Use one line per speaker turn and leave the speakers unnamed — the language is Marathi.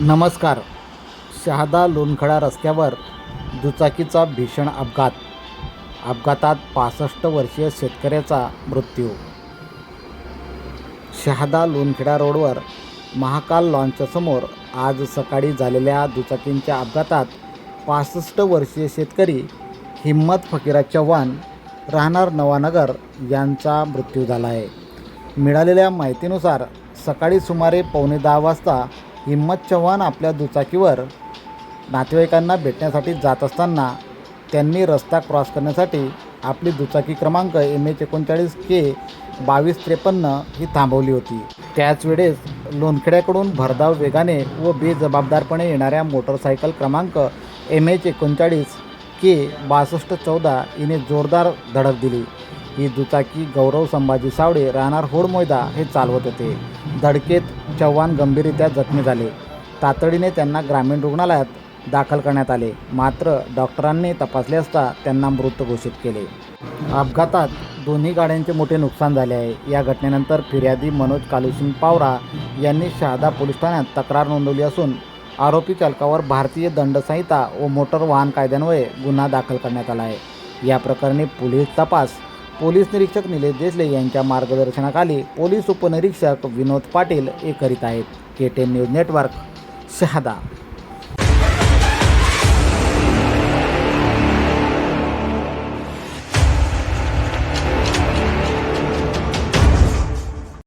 नमस्कार. शहादा लोणखडा रस्त्यावर दुचाकीचा भीषण अपघात. अपघातात पासष्ट वर्षीय शेतकऱ्याचा मृत्यू. शहादा लोणखेडा रोडवर महाकाल लॉन्चसमोर आज सकाळी झालेल्या दुचाकींच्या अपघातात पासष्ट वर्षीय शेतकरी हिम्मत फकीरा चव्हाण राहणार नवानगर यांचा मृत्यू झाला आहे मिळालेल्या माहितीनुसार सकाळी सुमारे पावणे दहा वाजता हिम्मत चव्हाण आपल्या दुचाकीवर नातेवाईकांना भेटण्यासाठी जात असताना त्यांनी रस्ता क्रॉस करण्यासाठी आपली दुचाकी क्रमांक एम एच एकोणचाळीस के बावीस त्रेपन्न ही थांबवली होती. त्याच वेळेस लोणखेड्याकडून भरधाव वेगाने व बेजबाबदारपणे येणाऱ्या मोटरसायकल क्रमांक एम एच एकोणचाळीस के बासष्ट चौदा हिने जोरदार धडक दिली. ही दुचाकी गौरव संभाजी सावडे राहणार होडमोयदा हे चालवत होते. धडकेत चव्हाण गंभीररित्या जखमी झाले. तातडीने त्यांना ग्रामीण रुग्णालयात दाखल करण्यात आले. मात्र डॉक्टरांनी तपासले असता त्यांना मृत घोषित केले. अपघातात दोन्ही गाड्यांचे मोठे नुकसान झाले आहे. या घटनेनंतर फिर्यादी मनोज कालुसिंग पावरा यांनी शहादा पोलीस ठाण्यात तक्रार नोंदवली असून आरोपी चालकावर भारतीय दंडसंहिता व मोटर वाहन कायद्यान्वये गुन्हा दाखल करण्यात आला आहे. या प्रकरणी पोलीस तपास पोलीस निरीक्षक निलेश देसले यांच्या मार्गदर्शनाखाली पोलीस उपनिरीक्षक विनोद पाटील हे करीत आहेत. K ten news network Shahada.